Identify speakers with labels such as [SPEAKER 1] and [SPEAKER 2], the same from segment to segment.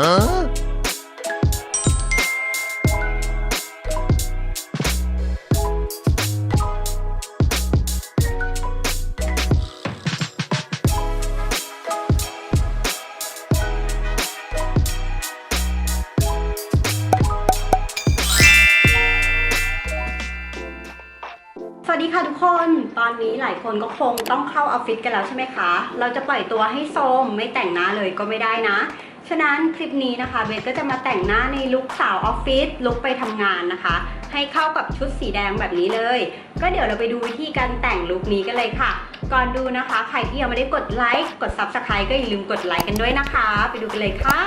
[SPEAKER 1] Huh?
[SPEAKER 2] สวัสดีค่ะทุกคน ตอนนี้หลายคนก็คงต้องเข้าออฟฟิศกันแล้วใช่ไหมคะ เราจะปล่อยตัวให้โซมไม่แต่งหน้าเลยก็ไม่ได้นะ ฉะนั้นคลิปนี้นะคะเบสก็จะมาแต่งหน้าในลุคสาวออฟฟิศลุคไปทำงานนะคะ ให้เข้ากับชุดสีแดงแบบนี้เลย ก็เดี๋ยวเราไปดูวิธีการแต่งลุคนี้กันเลยค่ะ ก่อนดูนะคะ ใครที่ยังไม่ได้กดไลค์กด Subscribe ก็อย่าลืมกดไลค์กันด้วยนะคะ ไปดูกันเลยค่ะ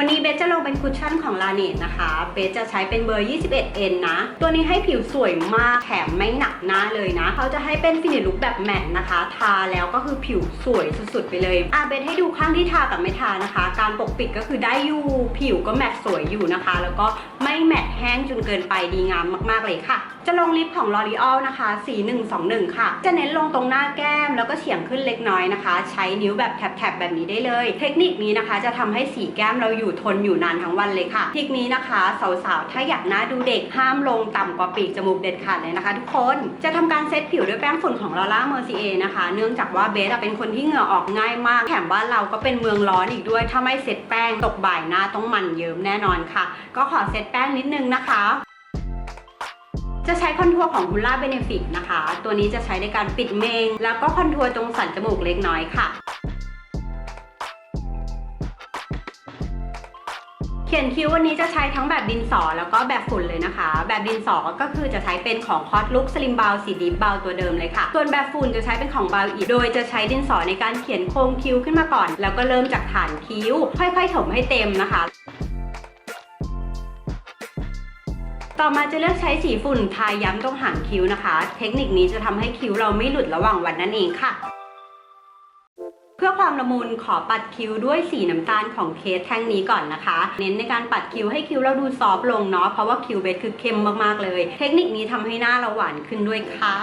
[SPEAKER 2] วันนี้เบสจะลงเป็นคุชชั่นของลาเนตนะคะ เบสจะใช้เป็นเบอร์ 21N นะ ตัวนี้ให้ผิวสวยมากแถมไม่หนักหน้าเลยนะ เขาจะให้เป็นฟินิชลุคแบบแมตต์นะคะ ทาแล้วก็คือผิวสวยสุดๆไปเลย อะเบสให้ดูข้างที่ทากับไม่ทานะคะ การปกปิดก็คือได้อยู่ ผิวก็แมตต์สวยอยู่นะคะ แล้วก็ไม่แมตต์แห้งจนเกินไปดีงามมากๆเลยค่ะ จะลงลิปของ L'Oreal นะคะ สี 121 ค่ะ จะเน้นลงตรงหน้าแก้มแล้วก็เฉียงขึ้นเล็กน้อยนะคะ ใช้นิ้วแบบแถบๆแบบนี้ได้เลย เทคนิคนี้นะคะ จะทำให้สีแก้มเราอยู่ทนอยู่นานทั้งวันเลยค่ะ เทคนิคนี้นะคะสาวๆ ถ้าอยากหน้าดูเด็กห้ามลงต่ำกว่าปีกจมูกเด็ดขาดเลยนะคะทุกคน จะทำการเซตผิวด้วยแป้งฝุ่นของ Laura Mercier นะคะ เนื่องจากว่าเบสเป็นคนที่เหงื่อออกง่ายมาก แถมบ้านเราก็เป็นเมืองร้อนอีกด้วย ถ้าไม่เซตแป้งตกบ่ายหน้าต้องมันเยิ้มแน่นอนค่ะ ก็ขอเซตแป้งนิดนึงนะคะ จะใช้คอนทัวร์ของ h u l a Benefit นะคะ ตัวนี้จะใช้ในการปิดเมง แล้วก็คอนทัวร์ตรงสันจมูกเล็กน้อยค่ะ เขียนคิ้ววันนี้จะใช้ทั้งแบบดินสอแล้วก็แบบฝุ่นเลยนะคะ แบบดินสอก็คือจะใช้เป็นของคอ s ลุ k สลิมบ l สีดิฟเบาตัวเดิมเลยค่ะ ส่วนแบบฝุ่นจะใช้เป็นของเบาอีกโดยจะใช้ดินสอในการเขียนโครงคิ้วขึ้นมาก่อน แล้วก็เริ่มจากฐานคิ้ว ค่อยๆถมให้เต็มนะคะ ต่อมาจะเลือกใช้สีฝุ่นทาย้ำตรงหางคิ้วนะคะ เทคนิคนี้จะทำให้คิ้วเราไม่หลุดระหว่างวันนั่นเองค่ะ เพื่อความละมุนขอปัดคิ้วด้วยสีน้ำตาลของเคสแท่งนี้ก่อนนะคะ เน้นในการปัดคิ้วให้คิ้วเราดูซอฟลงเนาะเพราะว่าคิ้วเบสคือเข้มมากๆเลย เทคนิคนี้ทำให้หน้าเราหวานขึ้นด้วยค่ะ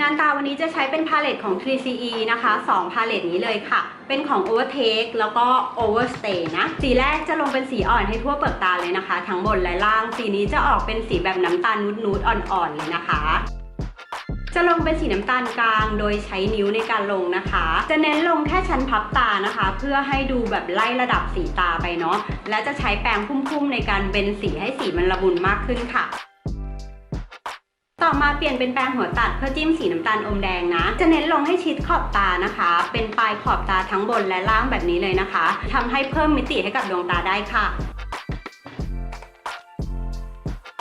[SPEAKER 2] งานตาวันนี้จะใช้เป็นพาเลตของ 3CE นะคะ2พาเลตนี้เลยค่ะ เป็นของ Overtake แล้วก็ Overstay นะ สีแรกจะลงเป็นสีอ่อนให้ทั่วเปลือกตาเลยนะคะ ทั้งบนและล่าง สีนี้จะออกเป็นสีแบบน้ำตาลนูดๆอ่อนๆเลยนะคะจะลงเป็นสีน้ำตาลกลางโดยใช้นิ้วในการลงนะคะ จะเน้นลงแค่ชั้นพับตานะคะ เพื่อให้ดูแบบไล่ระดับสีตาไปเนาะ และจะใช้แปรงพุ่มๆในการเบนสีให้สีมันละมุนมากขึ้นค่ะ อมาเปลี่ยนเป็นแปรงหัวตัดเพื่อจิ้มสีน้ำตาลอมแดงนะ จะเน้นลงให้ชิดขอบตานะคะ เป็นปลายขอบตาทั้งบนและล่างแบบนี้เลยนะคะทำให้เพิ่มมิติให้กับดวงตาได้ค่ะ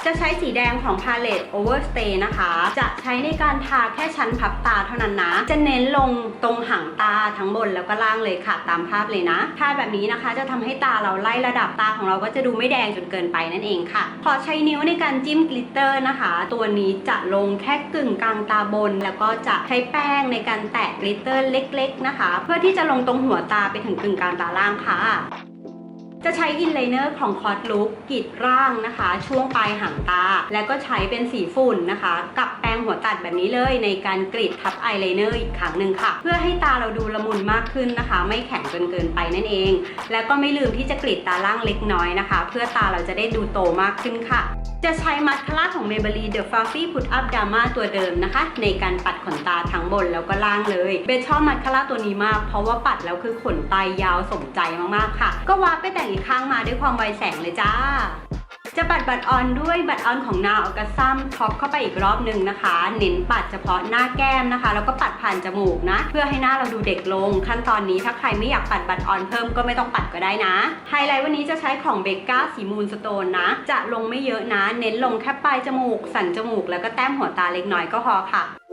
[SPEAKER 2] จะใช้สีแดงของพาเลต Overstay นะคะ จะใช้ในการทาแค่ชั้นพับตาเท่านั้นนะ จะเน้นลงตรงหางตา ทั้งบนแล้วก็ล่างเลยค่ะตามภาพเลยนะทาแบบนี้นะคะจะทำให้ตาเราไล่ระดับตาของเราก็จะดูไม่แดงจนเกินไปนั่นเองค่ะพอใช้นิ้วในการจิ้มกลิตเตอร์นะคะ ตัวนี้จะลงแค่กึ่งกลางตาบน แล้วก็จะใช้แป้งในการแตะกลิตเตอร์เล็ก ๆ นะคะ เพื่อที่จะลงตรงหัวตาไปถึงกึ่งกลางตาล่างค่ะ จะใช้อินไลเนอร์ของคอสลุกกรีดร่างนะคะ ช่วงปลายหางตา แล้วก็ใช้เป็นสีฝุ่นนะคะ กับแปรงหัวตัดแบบนี้เลยในการกรีดทับอายไลเนอร์อีกครั้งหนึ่งค่ะ เพื่อให้ตาเราดูละมุนมากขึ้นนะคะ ไม่แข็งจนเกินไปนั่นเอง แล้วก็ไม่ลืมที่จะกรีดตาล่างเล็กน้อยนะคะ เพื่อตาเราจะได้ดูโตมากขึ้นค่ะ จะใช้มัสคาร่าของ Maybelline The Fluffy Put Up Drama ตัวเดิมนะคะ ในการปัดขนตาทั้งบนแล้วก็ล่างเลย เบสชอบมัสคาร่าตัวนี้มาก เพราะว่าปัดแล้วคือขนตายาวสมใจมากๆค่ะ ก็วาดไปแต่งอีกข้างมาด้วยความไวแสงเลยจ้า จะปัดบัตรออนด้วยบัตรออนของนาออกาซัมท็อปเข้าไปอีกรอบหนึ่งนะคะ เน้นปัดเฉพาะหน้าแก้มนะคะ แล้วก็ปัดผ่านจมูกนะ เพื่อให้หน้าเราดูเด็กลง ขั้นตอนนี้ถ้าใครไม่อยากปัดบัตรออนเพิ่มก็ไม่ต้องปัดก็ได้นะ ไฮไลท์วันนี้จะใช้ของเบก้าสีมูลสโตนนะ จะลงไม่เยอะนะ เน้นลงแค่ปลายจมูก สันจมูก แล้วก็แต้มหัวตาเล็กน้อยก็พอค่ะ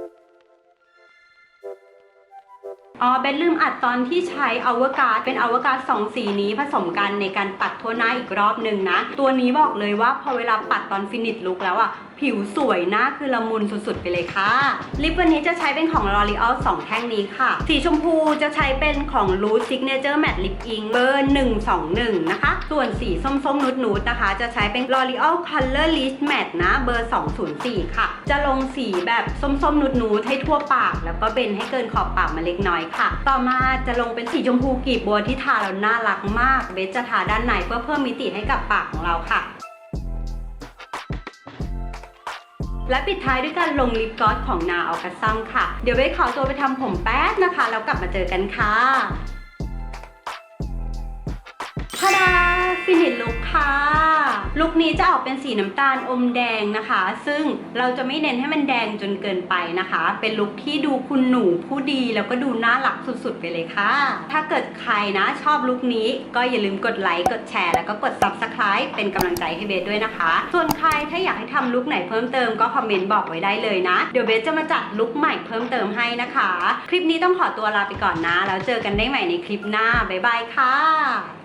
[SPEAKER 2] อ๋อเบสลืมอัดตอนที่ใช้อวกาศเป็นอวกาศสองสีนี้ผสมกันในการปัดทั่วหน้าอีกรอบหนึ่งนะ ตัวนี้บอกเลยว่าพอเวลาปัดตอนฟินิชลุกแล้วอะผิวสวยหน้าคือละมุนสุดๆ ไปเลยค่ะ ลิปวันนี้จะใช้เป็นของ L'Oreal 2 แท่งนี้ค่ะ สีชมพูจะใช้เป็นของ Loose Signature Matte Lip Ink เบอร์ 121 นะคะ ส่วนสีส้มๆ นุดๆ นะคะ จะใช้เป็น L'Oreal Color List Matte นะ เบอร์ 204 ค่ะ จะลงสีแบบส้มๆ นุดๆ ให้ทั่วปาก แล้วก็เบนให้เกินขอบปากมาเล็กน้อยค่ะ ต่อมาจะลงเป็นสีชมพูกลีบบัวที่ทาแล้วน่ารักมาก เบสจะทาด้านในเพื่อเพิ่มมิติให้กับปากของเราค่ะ และปิดท้ายด้วยการลงลิปกลอสของนาออกัสซัมค่ะ เดี๋ยวเบสขอตัวไปทำผมแป๊บนะคะ แล้วกลับมาเจอกันค่ะทาดาฟินิชลุคค่ะ ลุคนี้จะออกเป็นสีน้ำตาลอมแดงนะคะ ซึ่งเราจะไม่เน้นให้มันแดงจนเกินไปนะคะ เป็นลุคที่ดูคุณหนูผู้ดีแล้วก็ดูน่ารักสุดๆ ไปเลยค่ะ ถ้าเกิดใครนะชอบลุคนี้ก็อย่าลืมกดไลค์กดแชร์แล้วก็กด subscribe เป็นกำลังใจให้เบสด้วยนะคะ ส่วนใครถ้าอยากให้ทำลุคไหนเพิ่มเติมก็คอมเมนต์บอกไว้ได้เลยนะ เดี๋ยวเบสจะมาจัดลุคใหม่เพิ่มเติมให้นะคะ คลิปนี้ต้องขอตัวลาไปก่อนนะ แล้วเจอกันได้ใหม่ในคลิปหน้าบ๊ายบายค่ะ